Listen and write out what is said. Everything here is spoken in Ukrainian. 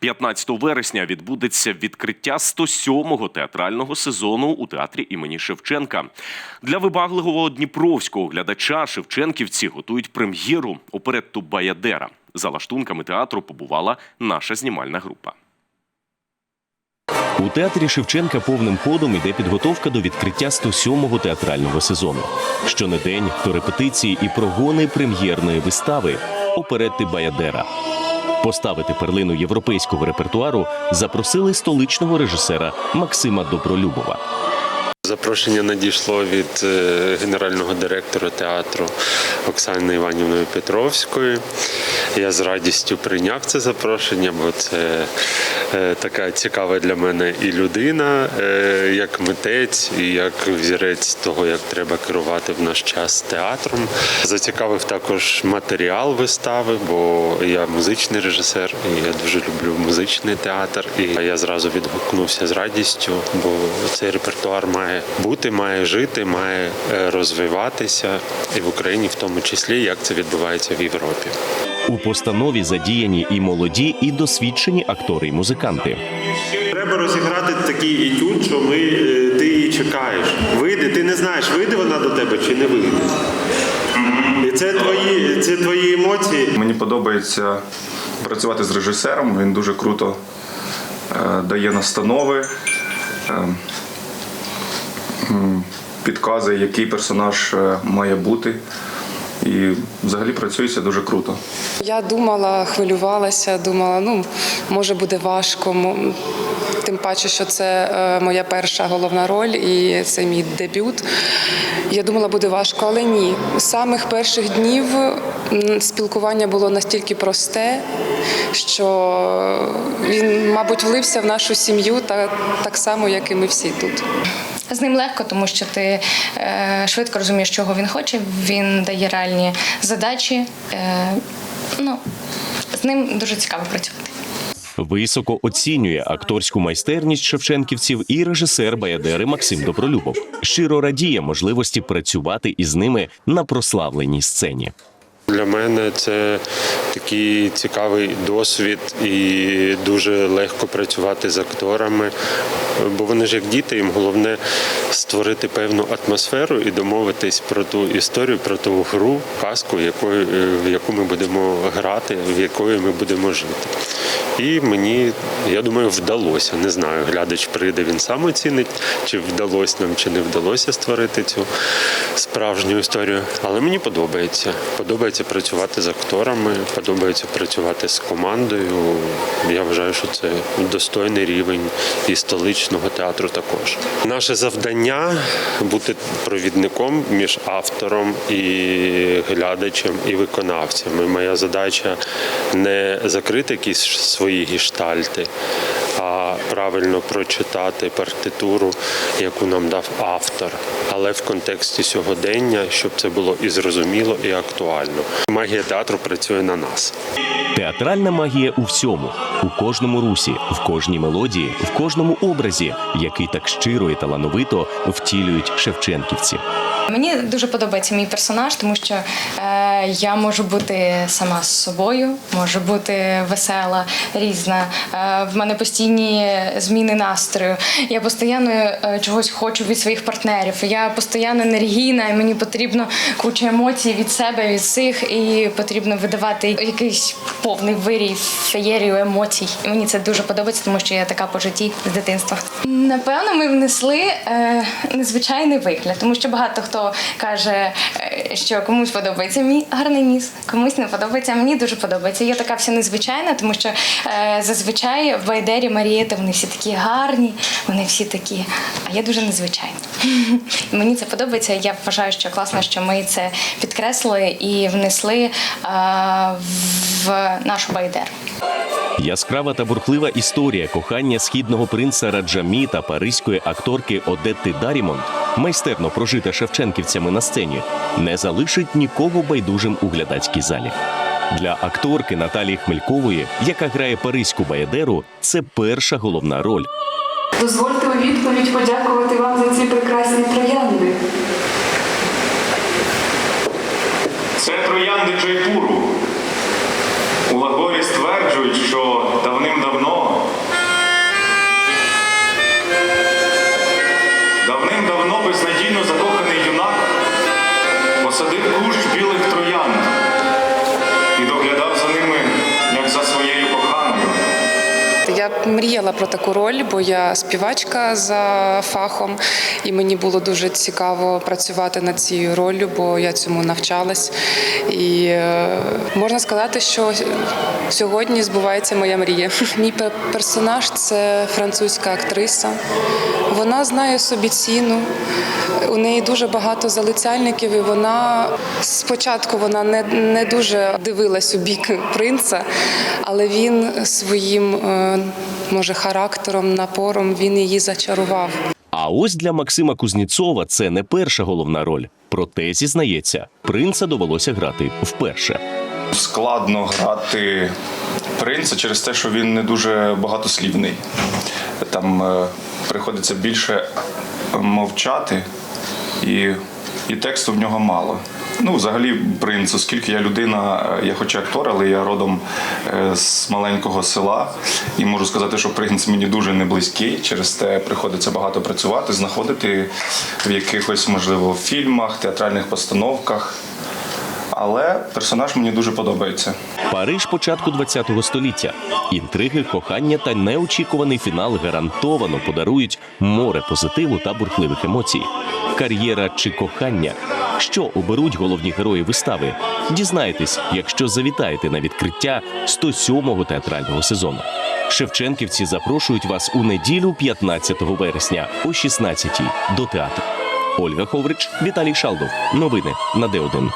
15 вересня відбудеться відкриття 107-го театрального сезону у театрі імені Шевченка. Для вибагливого дніпровського глядача шевченківці готують прем'єру оперетту Баядера. За лаштунками театру побувала наша знімальна група. У театрі Шевченка повним ходом іде підготовка до відкриття 107-го театрального сезону. Щонедень то репетиції і прогони прем'єрної вистави оперетти Баядера. Поставити перлину європейського репертуару запросили столичного режисера Максима Добролюбова. Запрошення надійшло від е, генерального директора театру Оксани Іванівної Петровської. Я з радістю прийняв це запрошення, бо це е, така цікава для мене і людина, е, як митець, і як взірець того, як треба керувати в наш час театром. Зацікавив також матеріал вистави, бо я музичний режисер, і я дуже люблю музичний театр. І я зразу відгукнувся з радістю, бо цей репертуар має бути, має жити, має е, розвиватися і в Україні, в тому числі, як це відбувається в Європі. У постанові задіяні і молоді, і досвідчені актори й музиканти. Треба розіграти такий етюд, що ми е, ти її чекаєш. Вийде, ти не знаєш, вийде вона до тебе чи не вийде. І це твої, це твої емоції. Мені подобається працювати з режисером. Він дуже круто е, дає настанови, е, м, підказує, який персонаж е, має бути. І взагалі працюється дуже круто. Я думала, хвилювалася, думала, ну може буде важко. Тим паче, що це е, моя перша головна роль і це мій дебют. Я думала, буде важко, але ні. З самих перших днів спілкування було настільки просте, що він, мабуть, влився в нашу сім'ю та так само, як і ми всі тут. З ним легко, тому що ти е, швидко розумієш, чого він хоче. Він дає реальні задачі. Е, ну, з ним дуже цікаво працювати. Високо оцінює акторську майстерність шевченківців і режисер Баядери Максим Добролюбов. Щиро радіє можливості працювати із ними на прославленій сцені. Для мене це такий цікавий досвід і дуже легко працювати з акторами, бо вони ж як діти, їм головне створити певну атмосферу і домовитись про ту історію, про ту гру, казку, в яку ми будемо грати, в якої ми будемо жити. І мені, я думаю, вдалося. Не знаю, глядач прийде, він сам оцінить, чи вдалося нам, чи не вдалося створити цю справжню історію. Але мені подобається. Подобається працювати з акторами, подобається працювати з командою. Я вважаю, що це достойний рівень і столичного театру також. Наше завдання бути провідником між автором і глядачем і виконавцем. І моя задача не закрити якісь свої гештальти, а правильно прочитати партитуру, яку нам дав автор, але в контексті сьогодення, щоб це було і зрозуміло, і актуально. Магія театру працює на нас. Театральна магія у всьому, у кожному русі, в кожній мелодії, в кожному образі, який так щиро і талановито втілюють шевченківці. Мені дуже подобається мій персонаж, тому що е, я можу бути сама з собою, можу бути весела, різна. Е, в мене постійні зміни настрою. Я постійно е, чогось хочу від своїх партнерів. Я постійно енергійна, і мені потрібно куча емоцій від себе, від всіх, і потрібно видавати якийсь повний вирій, феєрію емоцій. І мені це дуже подобається, тому що я така по житті з дитинства. Напевно, ми внесли е, незвичайний вигляд, тому що багато хто каже, що комусь подобається мій гарний ніс, комусь не подобається. а Мені дуже подобається. Я така вся незвичайна, тому що е, зазвичай в Байдері Марієти вони всі такі гарні, вони всі такі. А я дуже незвичайна. Мені це подобається. Я вважаю, що класно, що ми це підкреслили і внесли е, в нашу Байдеру. Яскрава та бурхлива історія кохання східного принца Раджамі та паризької акторки Одетти Дарімонт, майстерно прожита шевченківцями на сцені, не залишить нікого байдужим у глядацькій залі. Для акторки Наталії Хмелькової, яка грає паризьку баядеру, це перша головна роль. Дозвольте у відповідь подякувати вам за ці прекрасні троянди. Це троянди Джайпуру. У Лагорі стверджують, що давним-давно Мріяла про таку роль, бо я співачка за фахом, і мені було дуже цікаво працювати над цією роллю, бо я цьому навчалась. І е, можна сказати, що сьогодні збувається моя мрія. Мій персонаж це французька актриса. Вона знає собі ціну. У неї дуже багато залицяльників, і вона спочатку вона не, не дуже дивилась у бік принца, але він своїм е, може характером, напором він її зачарував. А ось для Максима Кузніцова це не перша головна роль. Проте зізнається, принца довелося грати вперше. Складно грати принца через те, що він не дуже багатослівний. Там е, приходиться більше мовчати, і, і тексту в нього мало. Ну, взагалі, принц, оскільки я людина, е, я хоч актор, але я родом е, з маленького села. І можу сказати, що принц мені дуже не близький. Через те приходиться багато працювати, знаходити в якихось, можливо, фільмах, театральних постановках. Але персонаж мені дуже подобається. Париж початку ХХ століття. Інтриги, кохання та неочікуваний фінал гарантовано подарують море позитиву та бурхливих емоцій. Кар'єра чи кохання. Що оберуть головні герої вистави? Дізнаєтесь, якщо завітаєте на відкриття 107-го театрального сезону. Шевченківці запрошують вас у неділю 15 вересня о 16-й до театру. Ольга Ховрич, Віталій Шалдов. Новини на Д1.